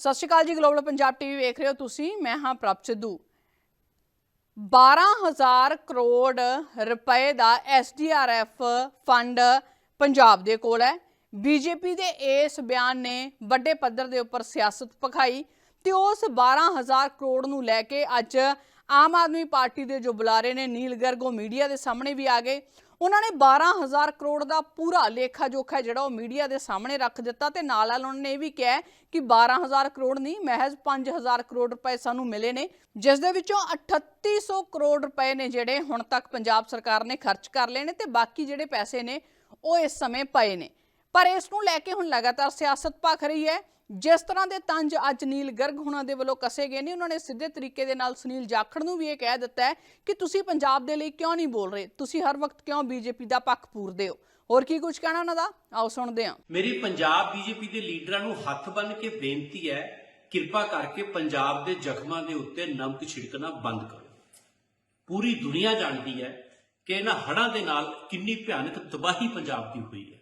ਸਤਿ ਸ਼੍ਰੀ ਅਕਾਲ ਜੀ global Punjab TV ਵੇਖ ਰਹੇ ਹੋ ਤੁਸੀਂ, ਮੈਂ ਹਾਂ ਪ੍ਰਭ ਸਿੱਧੂ। 12000 ਕਰੋੜ ਰੁਪਏ ਦਾ ਐਸਡੀਆਰਐਫ ਫੰਡ ਪੰਜਾਬ ਦੇ ਕੋਲ ਹੈ। ਬੀਜੇਪੀ ਦੇ ਇਸ ਬਿਆਨ ਨੇ ਵੱਡੇ ਪੱਧਰ ਦੇ ਉੱਪਰ ਸਿਆਸਤ ਪਖਾਈ ਤੇ ਉਸ 12000 ਕਰੋੜ ਨੂੰ ਲੈ ਕੇ ਅੱਜ ਆਮ ਆਦਮੀ ਪਾਰਟੀ ਦੇ ਜੋ ਬੁਲਾਰੇ ਨੇ, ਨੀਲ ਗਰਗ, ਉਹ ਮੀਡੀਆ ਦੇ ਸਾਹਮਣੇ ਵੀ ਆ ਗਏ। ਉਹਨਾਂ ਨੇ 12000 ਕਰੋੜ ਦਾ ਪੂਰਾ ਲੇਖਾ ਜੋਖਾ ਜਿਹੜਾ ਉਹ ਮੀਡੀਆ ਦੇ ਸਾਹਮਣੇ ਰੱਖ ਦਿੱਤਾ ਤੇ ਨਾਲ ਨਾਲ ਉਹਨਾਂ ਨੇ ਇਹ ਵੀ ਕਿਹਾ ਹੈ ਕਿ 12000 ਕਰੋੜ ਨਹੀਂ, ਮਹਿਜ਼ 5000 ਕਰੋੜ ਰੁਪਏ ਸਾਨੂੰ ਮਿਲੇ ਨੇ, ਜਿਸ ਦੇ ਵਿੱਚੋਂ 3800 ਕਰੋੜ ਰੁਪਏ ਨੇ ਜਿਹੜੇ ਹੁਣ ਤੱਕ ਪੰਜਾਬ ਸਰਕਾਰ ਨੇ ਖਰਚ ਕਰ ਲਏ ਨੇ ਤੇ ਬਾਕੀ ਜਿਹੜੇ ਪੈਸੇ ਨੇ ਉਹ ਇਸ ਸਮੇਂ ਪਏ ਨੇ। ਪਰ ਇਸ ਨੂੰ ਲੈ ਕੇ ਹੁਣ ਲਗਾਤਾਰ ਸਿਆਸਤ ਭਖ ਰਹੀ ਹੈ। ਜਿਸ ਤਰ੍ਹਾਂ ਦੇ ਤੰਜ ਅੱਜ ਨੀਲ ਗਰਗ ਹੁਣਾਂ ਦੇ ਵੱਲੋਂ ਕਸੇ ਗਏ ਨੇ, ਉਹਨਾਂ ਨੇ ਸਿੱਧੇ ਤਰੀਕੇ ਦੇ ਨਾਲ ਸੁਨੀਲ ਜਾਖੜ ਨੂੰ ਵੀ ਇਹ ਕਹਿ ਦਿੱਤਾ ਹੈ ਕਿ ਤੁਸੀਂ ਪੰਜਾਬ ਦੇ ਲਈ ਕਿਉਂ ਨਹੀਂ ਬੋਲ ਰਹੇ? ਤੁਸੀਂ ਹਰ ਵਕਤ ਕਿਉਂ ਬੀਜੇਪੀ ਦਾ ਪੱਖ ਪੂਰਦੇ ਹੋ? ਹੋਰ ਕੀ ਕੁਝ ਕਹਿਣਾ ਉਹਨਾਂ ਦਾ? ਆਓ ਸੁਣਦੇ ਹਾਂ। ਮੇਰੀ ਪੰਜਾਬ ਬੀਜੇਪੀ ਦੇ ਲੀਡਰਾਂ ਨੂੰ ਹੱਥ ਬੰਨ ਕੇ ਬੇਨਤੀ ਹੈ, ਕਿਰਪਾ ਕਰਕੇ ਪੰਜਾਬ ਦੇ ਜ਼ਖਮਾਂ ਦੇ ਉੱਤੇ ਨਮਕ ਛਿੜਕਣਾ ਬੰਦ ਕਰੋ। ਪੂਰੀ ਦੁਨੀਆ ਜਾਣਦੀ ਹੈ ਕਿ ਇਹਨਾਂ ਹੜ੍ਹਾਂ ਦੇ ਨਾਲ ਕਿੰਨੀ ਭਿਆਨਕ ਤਬਾਹੀ ਪੰਜਾਬ ਦੀ ਹੋਈ ਹੈ।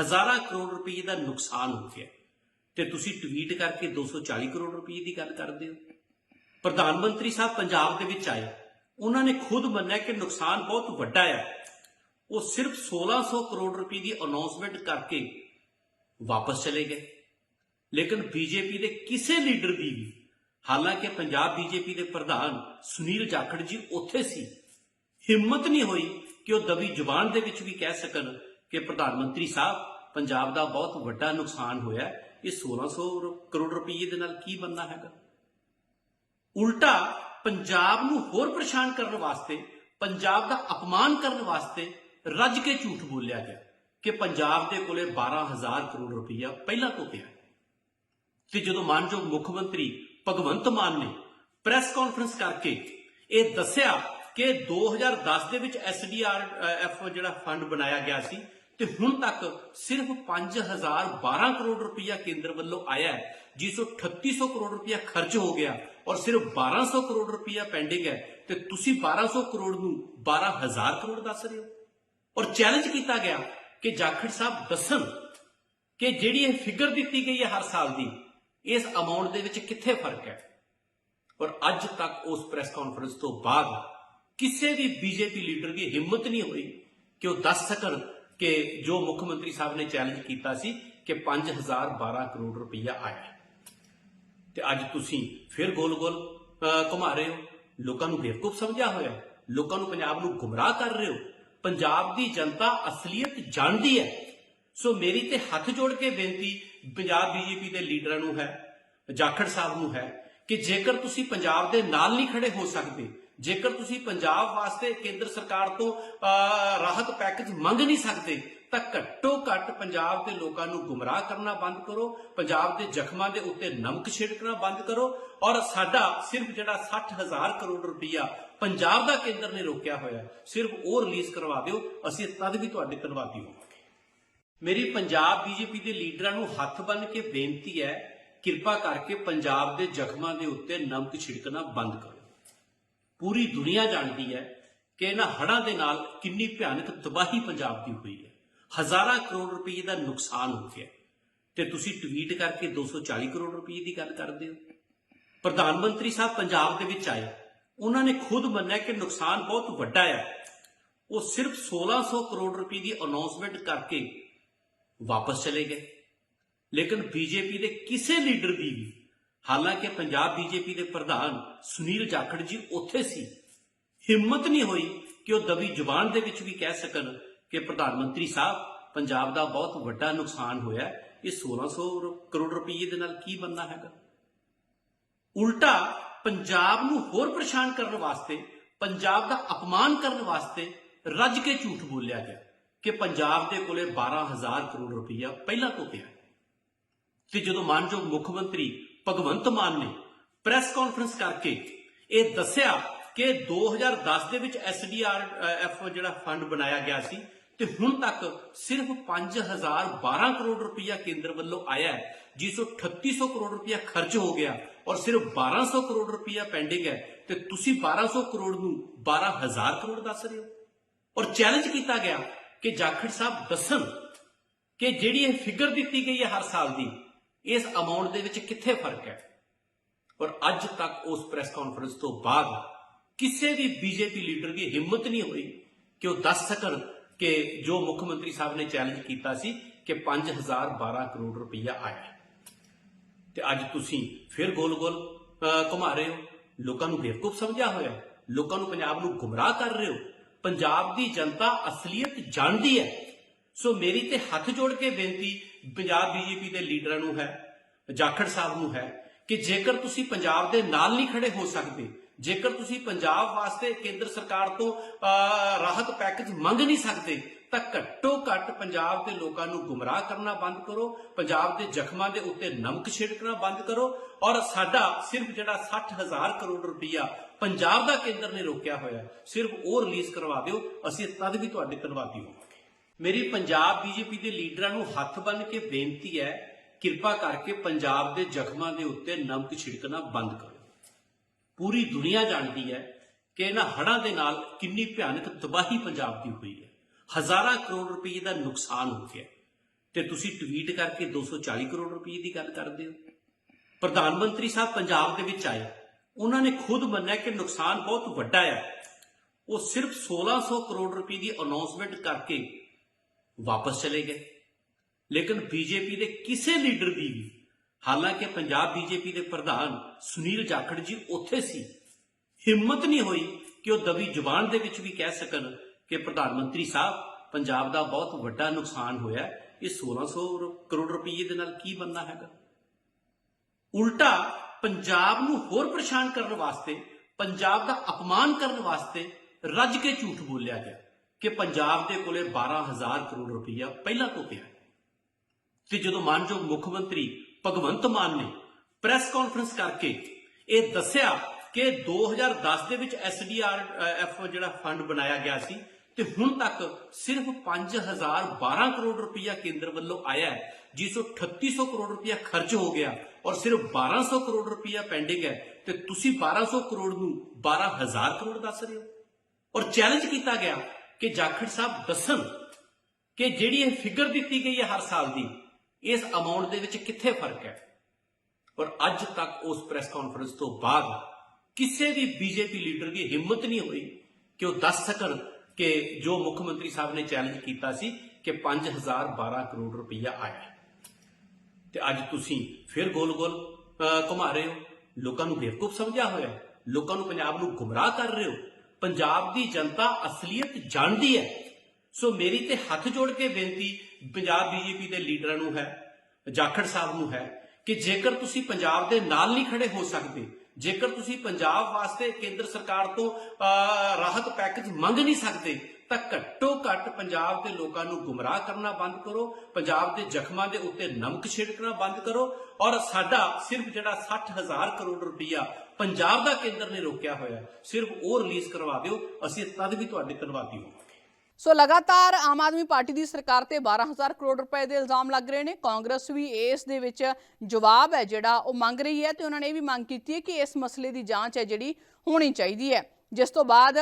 ਹਜ਼ਾਰਾਂ ਕਰੋੜ ਰੁਪਏ ਦਾ ਨੁਕਸਾਨ ਹੋ ਗਿਆ ਤੇ ਤੁਸੀਂ ਟਵੀਟ ਕਰਕੇ 240 ਕਰੋੜ ਰੁਪਏ ਦੀ ਗੱਲ ਕਰਦੇ ਹੋ। ਪ੍ਰਧਾਨ ਮੰਤਰੀ ਸਾਹਿਬ ਪੰਜਾਬ ਦੇ ਵਿੱਚ ਆਏ। ਉਹਨਾਂ ਨੇ ਖੁਦ ਮੰਨਿਆ ਕਿ ਨੁਕਸਾਨ ਬਹੁਤ ਵੱਡਾ ਆ। ਉਹ ਸਿਰਫ 1600 ਕਰੋੜ ਰੁਪਏ ਦੀ ਅਨਾਉਂਸਮੈਂਟ ਕਰਕੇ ਵਾਪਸ ਚਲੇ ਗਏ। ਲੇਕਿਨ ਬੀਜੇਪੀ ਦੇ ਕਿਸੇ ਲੀਡਰ ਦੀ ਵੀ, ਹਾਲਾਂਕਿ ਪੰਜਾਬ ਬੀਜੇਪੀ ਦੇ ਪ੍ਰਧਾਨ ਸੁਨੀਲ ਜਾਖੜ ਜੀ ਉੱਥੇ ਸੀ, ਹਿੰਮਤ ਨਹੀਂ ਹੋਈ ਕਿ ਉਹ ਦਬੀ ਜ਼ੁਬਾਨ ਦੇ ਵਿੱਚ ਵੀ ਕਹਿ ਸਕਣ ਕਿ ਪ੍ਰਧਾਨ ਮੰਤਰੀ ਸਾਹਿਬ, ਪੰਜਾਬ ਦਾ ਬਹੁਤ ਵੱਡਾ ਨੁਕਸਾਨ ਹੋਇਆ। ਇਹ 1600 ਰ- ਕਰੋੜ ਰੁਪਏ ਦੇ ਨਾਲ ਕੀ ਬੰਨਾ ਹੈਗਾ? ਉਲਟਾ ਪੰਜਾਬ ਨੂੰ ਹੋਰ ਪਰੇਸ਼ਾਨ ਕਰਨ ਵਾਸਤੇ, ਪੰਜਾਬ ਦਾ ਅਪਮਾਨ ਕਰਨ ਵਾਸਤੇ ਰੱਜ ਕੇ ਝੂਠ ਬੋਲਿਆ ਗਿਆ ਕਿ ਪੰਜਾਬ ਦੇ ਕੋਲੇ 12000 ਕਰੋੜ ਰੁਪਈਆ ਪਹਿਲਾਂ ਤੋਂ ਪਿਆ ਤੇ ਜਦੋਂ ਮਾਨਯੋਗ ਮੁੱਖ ਮੰਤਰੀ ਭਗਵੰਤ ਮਾਨ ਨੇ ਪ੍ਰੈਸ ਕਾਨਫਰੰਸ ਕਰਕੇ ਇਹ ਦੱਸਿਆ ਕਿ 2010 ਦੇ ਵਿੱਚ ਐਸਡੀਆਰਐਫ ਜਿਹੜਾ ਫੰਡ ਬਣਾਇਆ ਗਿਆ ਸੀ ਤੇ ਹੁਣ ਤੱਕ ਸਿਰਫ 5012 ਕਰੋੜ ਰੁਪਈਆ ਕੇਂਦਰ ਵੱਲੋਂ ਆਇਆ ਹੈ, ਜਿਸ ਤੋਂ 3800 ਕਰੋੜ ਰੁਪਇਆ ਖਰਚ ਹੋ ਗਿਆ ਔਰ ਸਿਰਫ 1200 ਕਰੋੜ ਰੁਪਈਆ ਪੈਂਡਿੰਗ ਹੈ, ਤੇ ਤੁਸੀਂ 1200 ਕਰੋੜ ਨੂੰ 12000 ਕਰੋੜ ਦੱਸ ਰਹੇ ਹੋ। ਔਰ ਚੈਲੰਜ ਕੀਤਾ ਗਿਆ ਕਿ ਜਾਖੜ ਸਾਹਿਬ ਦੱਸਣ ਕਿ ਜਿਹੜੀ ਇਹ ਫਿਗਰ ਦਿੱਤੀ ਗਈ ਹੈ ਹਰ ਸਾਲ ਦੀ, ਇਸ ਅਮਾਉਂਟ ਦੇ ਵਿੱਚ ਕਿੱਥੇ ਫ਼ਰਕ ਹੈ? ਔਰ ਅੱਜ ਤੱਕ ਉਸ ਪ੍ਰੈਸ ਕਾਨਫਰੰਸ ਤੋਂ ਬਾਅਦ ਕਿਸੇ ਵੀ ਬੀਜੇਪੀ ਲੀਡਰ ਦੀ ਹਿੰਮਤ ਨਹੀਂ ਹੋਈ ਕਿ ਉਹ ਦੱਸ ਸਕਣ ਕਿ ਜੋ ਮੁੱਖ ਮੰਤਰੀ ਸਾਹਿਬ ਨੇ ਚੈਲੰਜ ਕੀਤਾ ਸੀ ਕਿ 5012 ਕਰੋੜ ਰੁਪਈਆ ਆਇਆ ਤੇ ਅੱਜ ਤੁਸੀਂ ਫਿਰ ਗੋਲ-ਗੋਲ ਅਹ, ਘੁਮਾ ਰਹੇ ਹੋ। ਲੋਕਾਂ ਨੂੰ ਬੇਵਕੂਫ ਸਮਝਿਆ ਹੋਇਆ ਲੋਕਾਂ ਨੂੰ ਪੰਜਾਬ ਨੂੰ ਗੁੰਮਰਾਹ ਕਰ ਰਹੇ ਹੋ। ਪੰਜਾਬ ਦੀ ਜਨਤਾ ਅਸਲੀਅਤ ਜਾਣਦੀ ਹੈ। ਸੋ ਮੇਰੀ ਤੇ ਹੱਥ ਜੋੜ ਕੇ ਬੇਨਤੀ ਪੰਜਾਬ ਬੀਜੇਪੀ ਦੇ ਲੀਡਰਾਂ ਨੂੰ ਹੈ ਜਾਖੜ ਸਾਹਿਬ ਨੂੰ ਹੈ ਕਿ ਜੇਕਰ ਤੁਸੀਂ ਪੰਜਾਬ ਦੇ ਨਾਲ ਨਹੀਂ ਖੜੇ ਹੋ ਸਕਦੇ ਜੇਕਰ ਤੁਸੀਂ ਪੰਜਾਬ ਵਾਸਤੇ ਕੇਂਦਰ ਸਰਕਾਰ ਤੋਂ ਰਾਹਤ ਪੈਕੇਜ ਮੰਗ ਨਹੀਂ ਸਕਦੇ, ਤਾਂ ਘੱਟੋ ਘੱਟ ਪੰਜਾਬ ਦੇ ਲੋਕਾਂ ਨੂੰ ਗੁੰਮਰਾਹ ਕਰਨਾ ਬੰਦ ਕਰੋ, ਪੰਜਾਬ ਦੇ ਜ਼ਖਮਾਂ ਦੇ ਉੱਤੇ ਨਮਕ ਛਿੜਕਣਾ ਬੰਦ ਕਰੋ, ਔਰ ਸਾਡਾ ਸਿਰਫ ਜਿਹੜਾ 60000 ਕਰੋੜ ਰੁਪਈਆ ਪੰਜਾਬ ਦਾ ਕੇਂਦਰ ਨੇ ਰੋਕਿਆ ਹੋਇਆ ਸਿਰਫ ਉਹ ਰਿਲੀਜ਼ ਕਰਵਾ ਦਿਓ, ਅਸੀਂ ਤਦ ਵੀ ਤੁਹਾਡੇ ਧੰਨਵਾਦੀ ਹੋਵਾਂਗੇ ਮੇਰੀ ਪੰਜਾਬ ਬੀਜੇਪੀ ਦੇ ਲੀਡਰਾਂ ਨੂੰ ਹੱਥ ਬੰਨ੍ਹ ਕੇ ਬੇਨਤੀ ਹੈ, ਕਿਰਪਾ ਕਰਕੇ ਪੰਜਾਬ ਦੇ ਜ਼ਖਮਾਂ ਦੇ ਉੱਤੇ ਨਮਕ ਛਿੜਕਣਾ ਬੰਦ ਕਰੋ। ਪੂਰੀ ਦੁਨੀਆ ਜਾਣਦੀ ਹੈ ਕਿ ਇਹਨਾਂ ਹੜ੍ਹਾਂ ਦੇ ਨਾਲ ਕਿੰਨੀ ਭਿਆਨਕ ਤਬਾਹੀ ਪੰਜਾਬ ਦੀ ਹੋਈ ਹੈ। ਹਜ਼ਾਰਾਂ ਕਰੋੜ ਰੁਪਏ ਦਾ ਨੁਕਸਾਨ ਹੋ ਗਿਆ ਤੇ ਤੁਸੀਂ ਟਵੀਟ ਕਰਕੇ 240 ਕਰੋੜ ਰੁਪਏ ਦੀ ਗੱਲ ਕਰਦੇ ਹੋ। ਪ੍ਰਧਾਨ ਮੰਤਰੀ ਸਾਹਿਬ ਪੰਜਾਬ ਦੇ ਵਿੱਚ ਆਏ। ਉਹਨਾਂ ਨੇ ਖੁਦ ਮੰਨਿਆ ਕਿ ਨੁਕਸਾਨ ਬਹੁਤ ਵੱਡਾ ਹੈ। ਉਹ ਸਿਰਫ 1600 ਕਰੋੜ ਰੁਪਏ ਦੀ ਅਨਾਉਂਸਮੈਂਟ ਕਰਕੇ ਵਾਪਸ ਚਲੇ ਗਏ। ਲੇਕਿਨ ਬੀਜੇਪੀ ਦੇ ਕਿਸੇ ਲੀਡਰ ਦੀ ਵੀ ਹਾਲਾਂਕਿ ਪੰਜਾਬ ਬੀਜੇਪੀ ਦੇ ਪ੍ਰਧਾਨ ਸੁਨੀਲ ਜਾਖੜ ਜੀ ਉੱਥੇ ਸੀ। ਹਿੰਮਤ ਨਹੀਂ ਹੋਈ ਕਿ ਉਹ ਦਬੀ ਜ਼ੁਬਾਨ ਦੇ ਵਿੱਚ ਵੀ ਕਹਿ ਸਕਣ ਕਿ ਪ੍ਰਧਾਨ ਮੰਤਰੀ ਸਾਹਿਬ, ਪੰਜਾਬ ਦਾ ਬਹੁਤ ਵੱਡਾ ਨੁਕਸਾਨ ਹੋਇਆ ਇਹ 1600 ਰ- ਕਰੋੜ ਰੁਪਏ ਦੇ ਨਾਲ ਕੀ ਬੰਨਾ ਹੈਗਾ? ਉਲਟਾ ਪੰਜਾਬ ਨੂੰ ਹੋਰ ਪਰੇਸ਼ਾਨ ਕਰਨ ਵਾਸਤੇ, ਪੰਜਾਬ ਦਾ ਅਪਮਾਨ ਕਰਨ ਵਾਸਤੇ ਰੱਜ ਕੇ ਝੂਠ ਬੋਲਿਆ ਗਿਆ ਕਿ ਪੰਜਾਬ ਦੇ ਕੋਲੇ 12000 ਕਰੋੜ ਰੁਪਈਆ ਪਹਿਲਾਂ ਤੋਂ ਪਿਆ ਤੇ ਜਦੋਂ ਮਾਨਯੋਗ ਮੁੱਖ ਮੰਤਰੀ ਭਗਵੰਤ ਮਾਨ ਨੇ ਪ੍ਰੈਸ ਕਾਨਫਰੰਸ ਕਰਕੇ ਇਹ ਦੱਸਿਆ ਕਿ 2010 ਦੇ ਵਿੱਚ ਐਸਡੀਆਰਐਫ ਜਿਹੜਾ ਫੰਡ ਬਣਾਇਆ ਗਿਆ ਸੀ ਤੇ ਹੁਣ ਤੱਕ ਸਿਰਫ 5012 ਕਰੋੜ ਰੁਪਈਆ ਕੇਂਦਰ ਵੱਲੋਂ ਆਇਆ ਹੈ, ਜਿਸ ਤੋਂ 3800 ਕਰੋੜ ਰੁਪਈਆ ਖਰਚ ਹੋ ਗਿਆ ਔਰ ਸਿਰਫ 1200 ਕਰੋੜ ਰੁਪਈਆ ਪੈਂਡਿੰਗ ਹੈ, ਤੇ ਤੁਸੀਂ 1200 ਕਰੋੜ ਨੂੰ 12000 ਕਰੋੜ ਦੱਸ ਰਹੇ ਹੋ? ਔਰ ਚੈਲੰਜ ਕੀਤਾ ਗਿਆ ਕਿ ਜਾਖੜ ਸਾਹਿਬ ਦੱਸਣ ਕਿ ਜਿਹੜੀ ਇਹ ਫਿਗਰ ਦਿੱਤੀ ਗਈ ਹੈ ਹਰ ਸਾਲ ਦੀ ਇਸ ਅਮਾਉਂਟ ਦੇ ਵਿੱਚ ਕਿੱਥੇ ਫ਼ਰਕ ਹੈ? ਔਰ ਅੱਜ ਤੱਕ ਉਸ ਪ੍ਰੈਸ ਕਾਨਫਰੰਸ ਤੋਂ ਬਾਅਦ ਕਿਸੇ ਵੀ ਬੀਜੇਪੀ ਲੀਡਰ ਦੀ ਹਿੰਮਤ ਨਹੀਂ ਹੋਈ ਕਿ ਉਹ ਦੱਸ ਸਕਣ ਕਿ ਜੋ ਮੁੱਖ ਮੰਤਰੀ ਸਾਹਿਬ ਨੇ ਚੈਲੰਜ ਕੀਤਾ ਸੀ ਕਿ 5012 ਕਰੋੜ ਰੁਪਈਆ ਆਇਆ ਤੇ ਅੱਜ ਤੁਸੀਂ ਫਿਰ ਗੋਲ-ਗੋਲ ਅਹ, ਘੁਮਾ ਰਹੇ ਹੋ। ਲੋਕਾਂ ਨੂੰ ਬੇਵਕੂਫ ਸਮਝਿਆ ਹੋਇਆ ਲੋਕਾਂ ਨੂੰ ਪੰਜਾਬ ਨੂੰ ਗੁੰਮਰਾਹ ਕਰ ਰਹੇ ਹੋ। ਪੰਜਾਬ ਦੀ ਜਨਤਾ ਅਸਲੀਅਤ ਜਾਣਦੀ ਹੈ ਸੋ ਮੇਰੀ ਤੇ ਹੱਥ ਜੋੜ ਕੇ ਬੇਨਤੀ ਪੰਜਾਬ ਬੀਜੇਪੀ ਦੇ ਲੀਡਰਾਂ ਨੂੰ ਹੈ, ਜਾਖੜ ਸਾਹਿਬ ਨੂੰ ਹੈ, ਕਿ ਜੇਕਰ ਤੁਸੀਂ ਪੰਜਾਬ ਦੇ ਨਾਲ ਨਹੀਂ ਖੜੇ ਹੋ ਸਕਦੇ, ਜੇਕਰ ਤੁਸੀਂ ਪੰਜਾਬ ਵਾਸਤੇ ਕੇਂਦਰ ਸਰਕਾਰ ਤੋਂ ਰਾਹਤ ਪੈਕੇਜ ਮੰਗ ਨਹੀਂ ਸਕਦੇ, ਤਾਂ ਘੱਟੋ ਘੱਟ ਪੰਜਾਬ ਦੇ ਲੋਕਾਂ ਨੂੰ ਗੁੰਮਰਾਹ ਕਰਨਾ ਬੰਦ ਕਰੋ, ਪੰਜਾਬ ਦੇ ਜ਼ਖਮਾਂ ਦੇ ਉੱਤੇ ਨਮਕ ਛਿੜਕਣਾ ਬੰਦ ਕਰੋ ਔਰ ਸਾਡਾ ਸਿਰਫ ਜਿਹੜਾ 60000 ਕਰੋੜ ਰੁਪਈਆ ਪੰਜਾਬ ਦਾ ਕੇਂਦਰ ਨੇ ਰੋਕਿਆ ਹੋਇਆ, ਸਿਰਫ ਉਹ ਰਿਲੀਜ਼ ਕਰਵਾ ਦਿਓ, ਅਸੀਂ ਤਦ ਵੀ ਤੁਹਾਡੇ ਧੰਨਵਾਦੀ ਹੋਵਾਂਗੇ। ਮੇਰੀ ਪੰਜਾਬ ਬੀਜੇਪੀ ਦੇ ਲੀਡਰਾਂ ਨੂੰ ਹੱਥ ਬੰਨ੍ਹ ਕੇ ਬੇਨਤੀ ਹੈ, ਕਿਰਪਾ ਕਰਕੇ ਪੰਜਾਬ ਦੇ ਜ਼ਖਮਾਂ ਦੇ ਉੱਤੇ ਨਮਕ ਛਿੜਕਣਾ ਬੰਦ ਕਰੋ। ਪੂਰੀ ਦੁਨੀਆ ਜਾਣਦੀ ਹੈ ਕਿ ਇਹਨਾਂ ਹੜ੍ਹਾਂ ਦੇ ਨਾਲ ਕਿੰਨੀ ਭਿਆਨਕ ਤਬਾਹੀ ਪੰਜਾਬ ਦੀ ਹੋਈ ਹੈ। ਹਜ਼ਾਰਾਂ ਕਰੋੜ ਰੁਪਏ ਦਾ ਨੁਕਸਾਨ ਹੋ ਗਿਆ ਤੇ ਤੁਸੀਂ ਟਵੀਟ ਕਰਕੇ 240 ਕਰੋੜ ਰੁਪਏ ਦੀ ਗੱਲ ਕਰਦੇ ਹੋ। ਪ੍ਰਧਾਨ ਮੰਤਰੀ ਸਾਹਿਬ ਪੰਜਾਬ ਦੇ ਵਿੱਚ ਆਏ। ਉਹਨਾਂ ਨੇ ਖੁਦ ਮੰਨਿਆ ਕਿ ਨੁਕਸਾਨ ਬਹੁਤ ਵੱਡਾ ਹੈ ਉਹ ਸਿਰਫ 1600 ਕਰੋੜ ਰੁਪਏ ਦੀ ਅਨਾਉਂਸਮੈਂਟ ਕਰਕੇ ਵਾਪਸ ਚਲੇ ਗਏ। ਲੇਕਿਨ ਬੀਜੇਪੀ ਦੇ ਕਿਸੇ ਲੀਡਰ ਦੀ ਵੀ, ਹਾਲਾਂਕਿ ਪੰਜਾਬ ਬੀਜੇਪੀ ਦੇ ਪ੍ਰਧਾਨ ਸੁਨੀਲ ਜਾਖੜ ਜੀ ਉੱਥੇ ਸੀ, ਹਿੰਮਤ ਨਹੀਂ ਹੋਈ ਕਿ ਉਹ ਦਬੀ ਜ਼ੁਬਾਨ ਦੇ ਵਿੱਚ ਵੀ ਕਹਿ ਸਕਣ ਕਿ ਪ੍ਰਧਾਨ ਮੰਤਰੀ ਸਾਹਿਬ, ਪੰਜਾਬ ਦਾ ਬਹੁਤ ਵੱਡਾ ਨੁਕਸਾਨ ਹੋਇਆ ਇਹ 1600 ਰੁ- ਕਰੋੜ ਰੁਪਏ ਦੇ ਨਾਲ ਕੀ ਬੰਨਾ ਹੈਗਾ? ਉਲਟਾ ਪੰਜਾਬ ਨੂੰ ਹੋਰ ਪਰੇਸ਼ਾਨ ਕਰਨ ਵਾਸਤੇ, ਪੰਜਾਬ ਦਾ ਅਪਮਾਨ ਕਰਨ ਵਾਸਤੇ ਰੱਜ ਕੇ ਝੂਠ ਬੋਲਿਆ ਗਿਆ। ਕਿ ਪੰਜਾਬ ਦੇ ਕੋਲੇ 12000 ਕਰੋੜ ਰੁਪਈਆ ਪਹਿਲਾਂ ਤੋਂ ਪਿਆ ਤੇ ਜਦੋਂ ਮਾਨਯੋਗ ਮੁੱਖ ਮੰਤਰੀ ਭਗਵੰਤ ਮਾਨ ਨੇ ਪ੍ਰੈਸ ਕਾਨਫਰੰਸ ਕਰਕੇ ਇਹ ਦੱਸਿਆ ਕਿ 2010 ਦੇ ਵਿੱਚ ਐਸਡੀਆਰਐਫ ਜਿਹੜਾ ਫੰਡ ਬਣਾਇਆ ਗਿਆ ਸੀ ਤੇ ਹੁਣ ਤੱਕ ਸਿਰਫ 5012 ਕਰੋੜ ਰੁਪਈਆ ਕੇਂਦਰ ਵੱਲੋਂ ਆਇਆ ਹੈ, ਜਿਸ ਤੋਂ 3800 ਕਰੋੜ ਰੁਪਈਆ ਖਰਚ ਹੋ ਗਿਆ ਔਰ ਸਿਰਫ 1200 ਕਰੋੜ ਰੁਪਈਆ ਪੈਂਡਿੰਗ ਹੈ। ਤੇ ਤੁਸੀਂ 1200 ਕਰੋੜ ਨੂੰ 12000 ਕਰੋੜ ਦੱਸ ਰਹੇ ਹੋ। ਔਰ ਚੈਲੰਜ ਕੀਤਾ ਗਿਆ ਕਿ ਜਾਖੜ ਸਾਹਿਬ ਦੱਸਣ ਕਿ ਜਿਹੜੀ ਇਹ ਫਿਗਰ ਦਿੱਤੀ ਗਈ ਹੈ ਹਰ ਸਾਲ ਦੀ, ਇਸ ਅਮਾਉਂਟ ਦੇ ਵਿੱਚ ਕਿੱਥੇ ਫ਼ਰਕ ਹੈ? ਔਰ ਅੱਜ ਤੱਕ ਉਸ ਪ੍ਰੈਸ ਕਾਨਫਰੰਸ ਤੋਂ ਬਾਅਦ ਕਿਸੇ ਵੀ ਬੀਜੇਪੀ ਲੀਡਰ ਦੀ ਹਿੰਮਤ ਨਹੀਂ ਹੋਈ ਕਿ ਉਹ ਦੱਸ ਸਕਣ ਕਿ ਜੋ ਮੁੱਖ ਮੰਤਰੀ ਸਾਹਿਬ ਨੇ ਚੈਲੰਜ ਕੀਤਾ ਸੀ ਕਿ 5012 ਕਰੋੜ ਰੁਪਈਆ ਆਇਆ ਹੈ। ਤੇ ਅੱਜ ਤੁਸੀਂ ਫਿਰ ਗੋਲ-ਗੋਲ ਘੁਮਾ ਰਹੇ ਹੋ। ਲੋਕਾਂ ਨੂੰ ਬੇਵਕੂਫ ਸਮਝਿਆ ਹੋਇਆ ਲੋਕਾਂ ਨੂੰ ਪੰਜਾਬ ਨੂੰ ਗੁੰਮਰਾਹ ਕਰ ਰਹੇ ਹੋ। ਪੰਜਾਬ ਦੀ ਜਨਤਾ ਅਸਲੀਅਤ ਜਾਣਦੀ ਹੈ। ਸੋ ਮੇਰੀ ਤੇ ਹੱਥ ਜੋੜ ਕੇ ਬੇਨਤੀ ਪੰਜਾਬ ਬੀਜੇਪੀ ਦੇ ਲੀਡਰਾਂ ਨੂੰ ਹੈ ਜਾਖੜ ਸਾਹਿਬ ਨੂੰ ਹੈ ਕਿ ਜੇਕਰ ਤੁਸੀਂ ਪੰਜਾਬ ਦੇ ਨਾਲ ਨਹੀਂ ਖੜੇ ਹੋ ਸਕਦੇ ਜੇਕਰ ਤੁਸੀਂ ਪੰਜਾਬ ਵਾਸਤੇ ਕੇਂਦਰ ਸਰਕਾਰ ਤੋਂ ਅਹ, ਰਾਹਤ ਪੈਕੇਜ ਮੰਗ ਨਹੀਂ ਸਕਦੇ ਤਾਂ ਘੱਟੋ ਘੱਟ ਪੰਜਾਬ ਦੇ ਲੋਕਾਂ ਨੂੰ ਗੁੰਮਰਾਹ ਕਰਨਾ ਬੰਦ ਕਰੋ, ਪੰਜਾਬ ਦੇ ਜ਼ਖਮਾਂ ਦੇ ਉੱਤੇ ਨਮਕ ਛਿੜਕਣਾ ਬੰਦ ਕਰੋ ਔਰ ਸਾਡਾ ਸਿਰਫ ਜਿਹੜਾ 60000 ਕਰੋੜ ਰੁਪਈਆ ਪੰਜਾਬ ਦਾ ਕੇਂਦਰ ਨੇ ਰੋਕਿਆ ਹੋਇਆ ਸਿਰਫ ਉਹ ਰਿਲੀਜ਼ ਕਰਵਾ ਦਿਓ, ਅਸੀਂ ਤਦ ਵੀ ਤੁਹਾਡੇ ਧੰਨਵਾਦੀ ਹੋਵਾਂਗੇ ਸੋ ਲਗਾਤਾਰ ਆਮ ਆਦਮੀ ਪਾਰਟੀ ਦੀ ਸਰਕਾਰ ਤੇ 12000 ਕਰੋੜ ਰੁਪਏ ਦੇ ਇਲਜ਼ਾਮ ਲੱਗ ਰਹੇ ਨੇ, ਕਾਂਗਰਸ ਵੀ ਇਸ ਦੇ ਵਿੱਚ ਜਵਾਬ ਹੈ ਜਿਹੜਾ ਉਹ ਮੰਗ ਰਹੀ ਹੈ ਤੇ ਉਹਨਾਂ ਨੇ ਇਹ ਵੀ ਮੰਗ ਕੀਤੀ ਹੈ ਕਿ ਇਸ ਮਸਲੇ ਦੀ ਜਾਂਚ ਹੈ ਜਿਹੜੀ ਹੋਣੀ ਚਾਹੀਦੀ ਹੈ। ਜਿਸ ਤੋਂ ਬਾਅਦ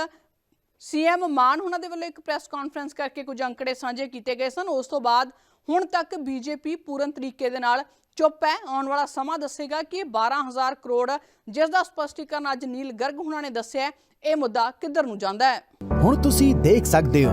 ਸੀਐਮ ਮਾਨ ਉਹਨਾਂ ਦੇ ਵੱਲੋਂ ਇੱਕ ਪ੍ਰੈਸ ਕਾਨਫਰੰਸ ਕਰਕੇ ਕੁਝ ਅੰਕੜੇ ਸਾਂਝੇ ਕੀਤੇ ਗਏ ਸਨ। ਉਸ ਤੋਂ ਬਾਅਦ ਹੁਣ ਤੱਕ ਬੀਜੇਪੀ ਪੂਰਨ ਤਰੀਕੇ ਦੇ ਨਾਲ ਚੁੱਪ ਹੈ। ਆਉਣ ਵਾਲਾ ਸਮਾਂ ਦੱਸੇਗਾ ਕਿ ਇਹ 12000 ਕਰੋੜ, ਜਿਸ ਦਾ ਸਪਸ਼ਟੀਕਰਨ ਅੱਜ ਨੀਲ ਗਰਗ ਉਹਨਾਂ ਨੇ ਦੱਸਿਆ ਇਹ ਮੁੱਦਾ ਕਿੱਧਰ ਨੂੰ ਜਾਂਦਾ ਹੈ? ਹੁਣ ਤੁਸੀਂ ਦੇਖ ਸਕਦੇ ਹੋ